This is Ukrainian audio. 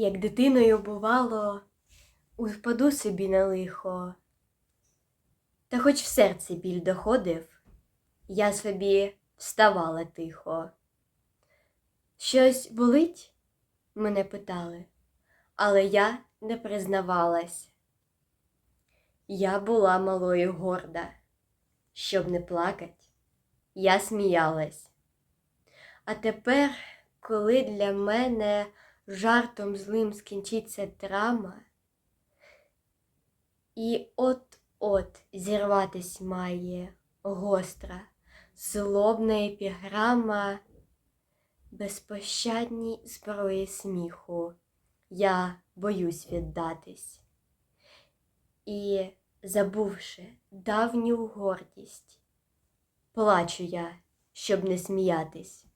як дитиною бувало, впаду собі на лихо. Та хоч в серці біль доходив, я собі вставала тихо. Щось болить? мене питали, але я не признавалась. Я була малою горда, щоб не плакать, я сміялась. А тепер, коли для мене жартом злим скінчиться драма, і от-от зірватись має гостра, злобна епіграма, безпощадній зброї сміху, я боюсь віддатись. І, забувши давню гордість, плачу я, щоб не сміятись.